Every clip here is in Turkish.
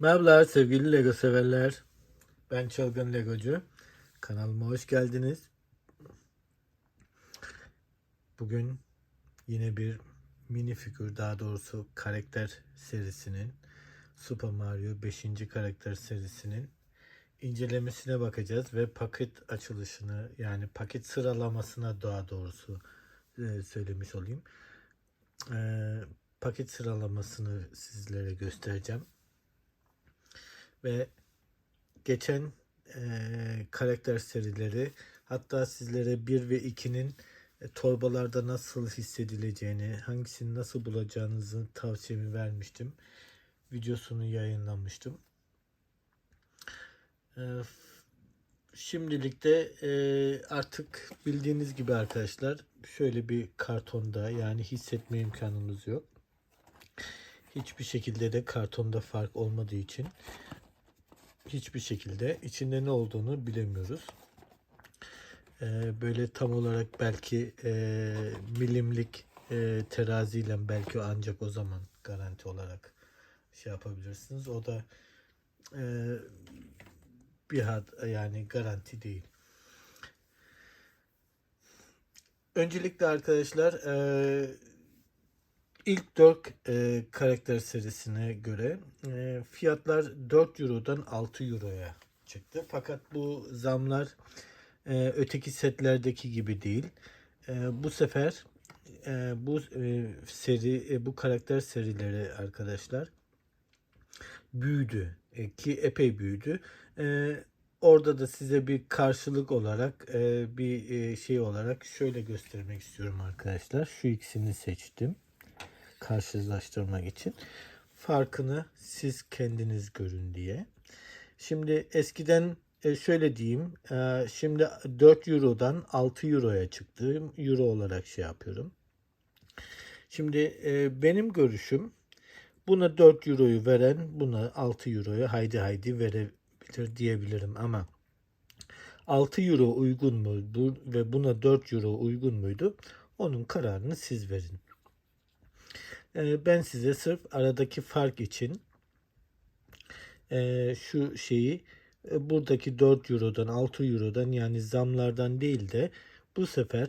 Merhabalar sevgili Lego severler. Ben Çılgın Legocu. Kanalıma hoş geldiniz. Bugün yine bir mini figür daha doğrusu karakter serisinin Super Mario 5. karakter serisinin incelemesine bakacağız ve paket açılışını yani paket sıralamasına daha doğrusu e, söylemiş olayım. E, paket sıralamasını sizlere göstereceğim ve geçen eee, karakter serileri hatta sizlere 1 ve 2'nin e, torbalarda nasıl hissedileceğini, hangisini nasıl bulacağınızı tavsiyemi vermiştim. Videosunu yayınlamıştım. Eee, Şimdilik de eee, artık bildiğiniz gibi arkadaşlar şöyle bir kartonda yani hissetme imkanımız yok. Hiçbir şekilde de kartonda fark olmadığı için hiçbir şekilde içinde ne olduğunu bilemiyoruz. Ee, böyle tam olarak belki e, milimlik e, teraziyle belki ancak o zaman garanti olarak şey yapabilirsiniz. O da e, bir had yani garanti değil. Öncelikle arkadaşlar e, ilk 4 e, karakter serisine göre e, fiyatlar 4 Euro'dan 6 Euro'ya çıktı. Fakat bu zamlar e, öteki setlerdeki gibi değil. E, bu sefer e, bu e, seri e, bu karakter serileri arkadaşlar büyüdü E, ki epey büyüdü. E, orada da size bir karşılık olarak e, bir e, şey olarak şöyle göstermek istiyorum arkadaşlar. Şu ikisini seçtim karşılaştırmak için. Farkını siz kendiniz görün diye. Şimdi eskiden e, şöyle diyeyim. e, Şimdi 4 Euro'dan 6 Euro'ya çıktı. Euro olarak şey yapıyorum. Şimdi e, benim görüşüm buna 4 Euro'yu veren buna 6 Euro'yu haydi haydi verebilir diyebilirim ama 6 Euro uygun mu ve buna 4 Euro uygun muydu? Onun kararını siz verin. Ee, ben size sırf aradaki fark için e, şu şeyi e, buradaki 4 Euro'dan 6 Euro'dan yani zamlardan değil de bu sefer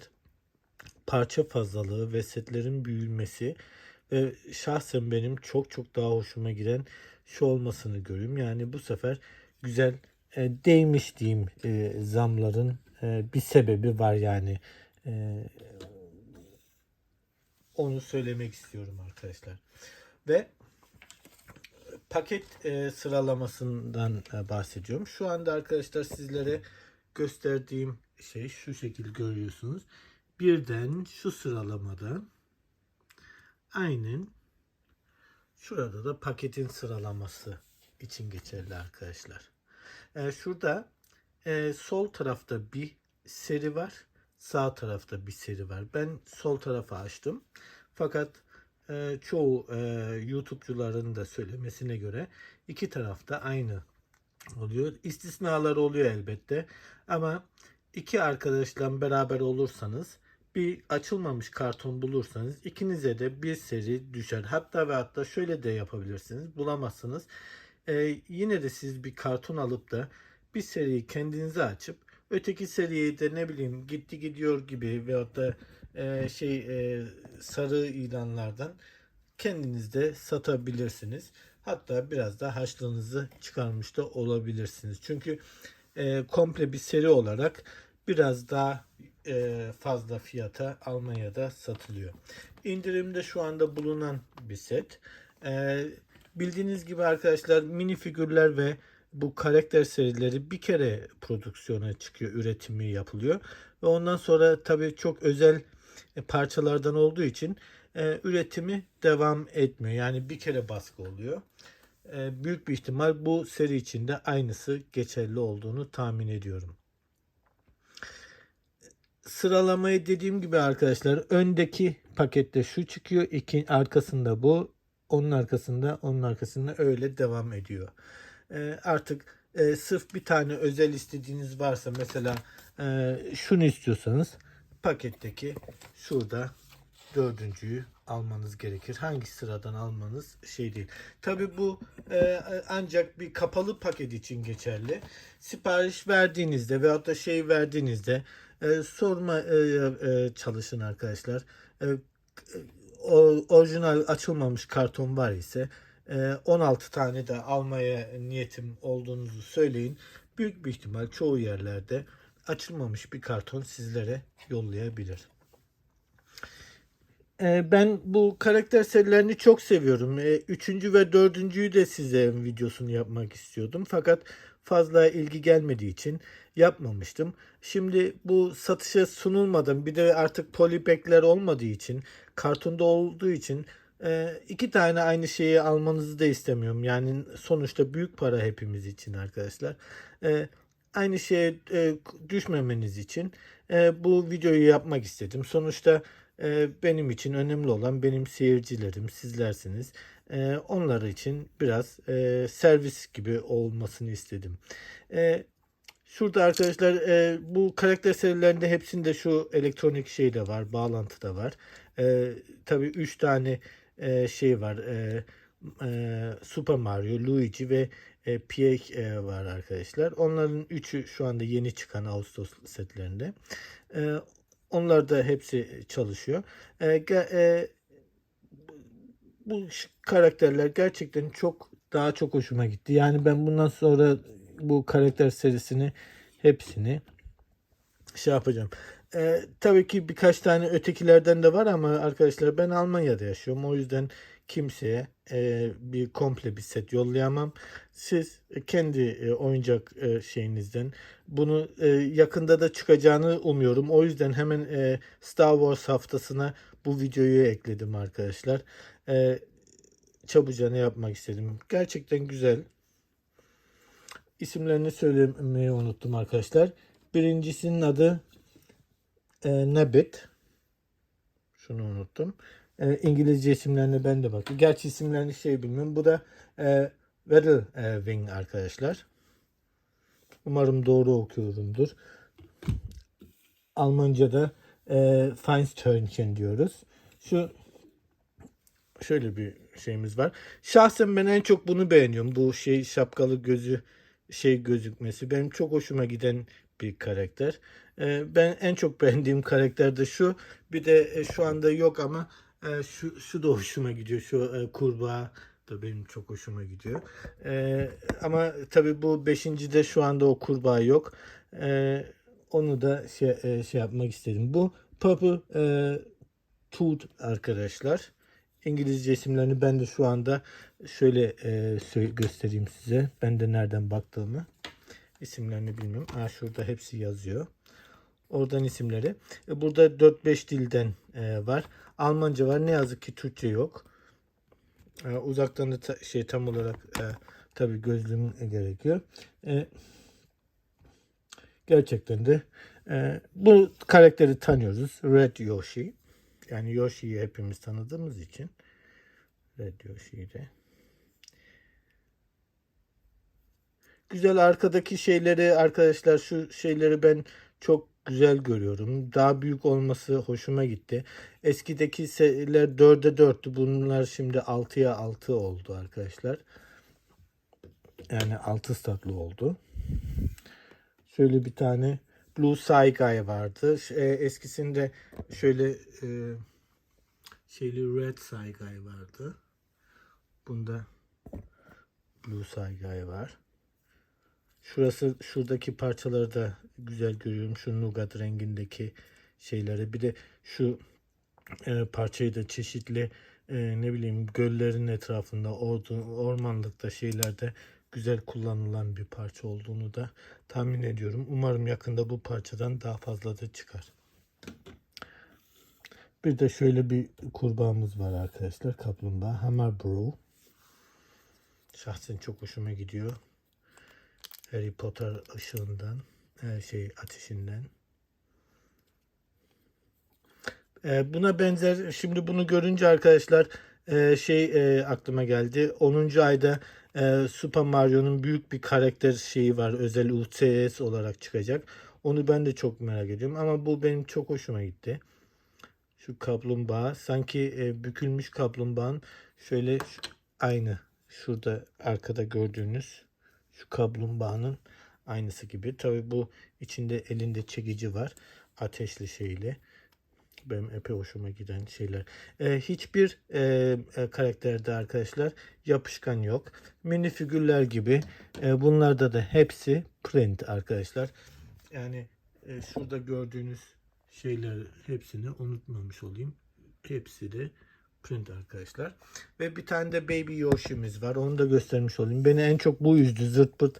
parça fazlalığı ve setlerin büyümesi ve şahsen benim çok çok daha hoşuma giden şu olmasını görüyorum. Yani bu sefer güzel e, değmiş diyeyim e, zamların e, bir sebebi var yani. E, onu söylemek istiyorum arkadaşlar. Ve paket e, sıralamasından e, bahsediyorum. Şu anda arkadaşlar sizlere gösterdiğim şey şu şekil görüyorsunuz. Birden şu sıralamada aynen şurada da paketin sıralaması için geçerli arkadaşlar. E, şurada e, sol tarafta bir seri var. Sağ tarafta bir seri var. Ben sol tarafı açtım. Fakat e, çoğu e, YouTube'cuların da söylemesine göre iki tarafta aynı oluyor. İstisnalar oluyor elbette. Ama iki arkadaşla beraber olursanız bir açılmamış karton bulursanız ikinize de bir seri düşer. Hatta ve hatta şöyle de yapabilirsiniz. Bulamazsınız. E, yine de siz bir karton alıp da bir seriyi kendinize açıp öteki seriyi de ne bileyim gitti gidiyor gibi veyahut da e, şey e, sarı ilanlardan kendiniz de satabilirsiniz. Hatta biraz da haşlığınızı çıkarmış da olabilirsiniz. Çünkü e, komple bir seri olarak biraz daha e, fazla fiyata Almanya'da satılıyor. İndirimde şu anda bulunan bir set. E, bildiğiniz gibi arkadaşlar mini figürler ve bu karakter serileri bir kere prodüksiyona çıkıyor, üretimi yapılıyor. Ve ondan sonra tabii çok özel e, parçalardan olduğu için e, üretimi devam etmiyor. Yani bir kere baskı oluyor. E, büyük bir ihtimal bu seri içinde aynısı geçerli olduğunu tahmin ediyorum. Sıralamayı dediğim gibi arkadaşlar öndeki pakette şu çıkıyor, iki, arkasında bu, onun arkasında, onun arkasında öyle devam ediyor. E, artık e, sırf bir tane özel istediğiniz varsa mesela e, şunu istiyorsanız paketteki şurada dördüncüyü almanız gerekir. Hangi sıradan almanız şey değil. Tabi bu e, ancak bir kapalı paket için geçerli. Sipariş verdiğinizde veyahut da şey verdiğinizde e, sorma e, e, çalışın arkadaşlar. E, o, orijinal açılmamış karton var ise e, 16 tane de almaya niyetim olduğunuzu söyleyin. Büyük bir ihtimal çoğu yerlerde açılmamış bir karton sizlere yollayabilir. E, ben bu karakter serilerini çok seviyorum. E, Üçüncü ve dördüncüyü de size videosunu yapmak istiyordum. Fakat fazla ilgi gelmediği için yapmamıştım. Şimdi bu satışa sunulmadan bir de artık polybagler olmadığı için kartonda olduğu için e, iki tane aynı şeyi almanızı da istemiyorum. Yani sonuçta büyük para hepimiz için arkadaşlar. E, aynı şeye e, düşmemeniz için e, bu videoyu yapmak istedim. Sonuçta e, benim için önemli olan benim seyircilerim, sizlersiniz. E, onlar için biraz servis gibi olmasını istedim. E, şurada arkadaşlar bu karakter serilerinde hepsinde şu elektronik şey de var, bağlantı da var. E, tabii 3 tane e, şey var. E, e, Super Mario, Luigi ve e, e, var arkadaşlar. Onların üçü şu anda yeni çıkan Ağustos setlerinde. E, onlar da hepsi çalışıyor. E, e, bu karakterler gerçekten çok daha çok hoşuma gitti. Yani ben bundan sonra bu karakter serisini hepsini şey yapacağım. E, tabii ki birkaç tane ötekilerden de var ama arkadaşlar ben Almanya'da yaşıyorum. O yüzden kimseye e, bir komple bir set yollayamam. Siz kendi e, oyuncak e, şeyinizden bunu e, yakında da çıkacağını umuyorum. O yüzden hemen e, Star Wars haftasına bu videoyu ekledim arkadaşlar. E, çabucağına yapmak istedim. Gerçekten güzel. İsimlerini söylemeyi unuttum arkadaşlar. Birincisinin adı e, Nabbit. Şunu unuttum. E, İngilizce isimlerine ben de bakıyorum. Gerçi isimlerini şey bilmiyorum. Bu da e, Weddle e, Wing arkadaşlar. Umarım doğru okuyorumdur. Almanca'da e, Feinsternchen diyoruz. Şu şöyle bir şeyimiz var. Şahsen ben en çok bunu beğeniyorum. Bu şey şapkalı gözü şey gözükmesi. Benim çok hoşuma giden bir karakter. E, ben en çok beğendiğim karakter de şu. Bir de e, şu anda yok ama e, şu şu da hoşuma gidiyor. Şu e, kurbağa da benim çok hoşuma gidiyor. Ama tabii bu beşincide şu anda o kurbağa yok. Onu da şey, şey yapmak istedim. Bu Purple Tooth arkadaşlar. İngilizce isimlerini ben de şu anda şöyle göstereyim size. Ben de nereden baktığımı. İsimlerini bilmiyorum. Ha, şurada hepsi yazıyor. Oradan isimleri. E, Burada 4-5 dilden e, var. Almanca var. Ne yazık ki Türkçe yok. E, uzaktan da ta- şey tam olarak e, tabii gözlüğüm gerekiyor. E, gerçekten de e, bu karakteri tanıyoruz. Red Yoshi. Yani Yoshi'yi hepimiz tanıdığımız için Red Yoshi'yi de. Güzel arkadaki şeyleri arkadaşlar şu şeyleri ben çok güzel görüyorum. Daha büyük olması hoşuma gitti. Eskideki seriler 4'e 4'tü. Bunlar şimdi 6'ya 6 oldu arkadaşlar. Yani 6 statlı oldu. Şöyle bir tane Blue Saigai vardı. E, eskisinde şöyle e, şeyli Red Saigai vardı. Bunda Blue Saigai var. Şurası şuradaki parçaları da güzel görüyorum. Şu nugat rengindeki şeyleri. Bir de şu e, parçayı da çeşitli e, ne bileyim göllerin etrafında ordu, ormanlıkta şeylerde güzel kullanılan bir parça olduğunu da tahmin ediyorum. Umarım yakında bu parçadan daha fazla da çıkar. Bir de şöyle bir kurbağamız var arkadaşlar. Kaplumbağa. Hammer Bro. Şahsen çok hoşuma gidiyor. Harry Potter ışığından, e, şey ateşinden. E, buna benzer şimdi bunu görünce arkadaşlar e, şey aklıma geldi. 10. ayda Super Mario'nun büyük bir karakter şeyi var. Özel UCS olarak çıkacak. Onu ben de çok merak ediyorum ama bu benim çok hoşuma gitti. Şu kaplumbağa sanki bükülmüş kaplumbağanın şöyle aynı şurada arkada gördüğünüz şu kaplumbağanın aynısı gibi. Tabi bu içinde elinde çekici var. Ateşli şeyli. Benim epey hoşuma giden şeyler. E, hiçbir e, e, karakterde arkadaşlar yapışkan yok. Mini figürler gibi. E, bunlarda da hepsi print arkadaşlar. Yani e, şurada gördüğünüz şeyler hepsini unutmamış olayım. Hepsi de print arkadaşlar. Ve bir tane de Baby Yoshi'miz var. Onu da göstermiş olayım. Beni en çok bu üzdü. Zırt pırt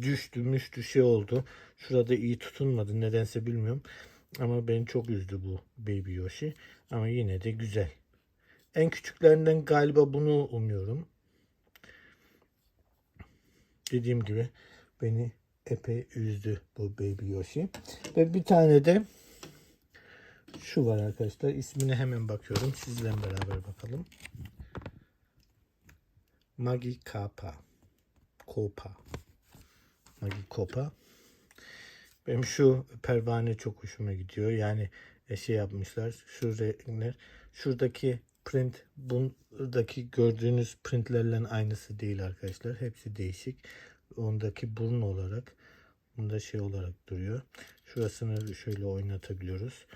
düştü müştü şey oldu. Şurada iyi tutunmadı. Nedense bilmiyorum. Ama beni çok üzdü bu Baby Yoshi. Ama yine de güzel. En küçüklerinden galiba bunu umuyorum. Dediğim gibi beni epey üzdü bu Baby Yoshi. Ve bir tane de şu var arkadaşlar. İsmine hemen bakıyorum. Sizle beraber bakalım. Magi Kappa. Kopa. Magi Kopa. Benim şu pervane çok hoşuma gidiyor. Yani e, şey yapmışlar. Şu renkler. Şuradaki print buradaki gördüğünüz printlerle aynısı değil arkadaşlar. Hepsi değişik. Ondaki burun olarak bunda şey olarak duruyor. Şurasını şöyle oynatabiliyoruz.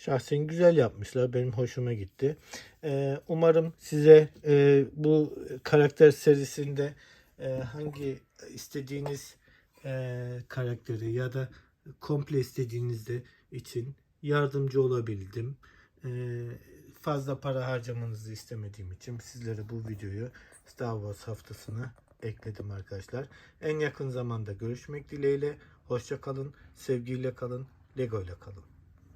Şahsen güzel yapmışlar. Benim hoşuma gitti. Ee, umarım size e, bu karakter serisinde e, hangi istediğiniz e, karakteri ya da komple istediğinizde için yardımcı olabildim. E, fazla para harcamanızı istemediğim için sizlere bu videoyu Star Wars haftasına ekledim arkadaşlar. En yakın zamanda görüşmek dileğiyle. Hoşça kalın, sevgiyle kalın, Lego ile kalın.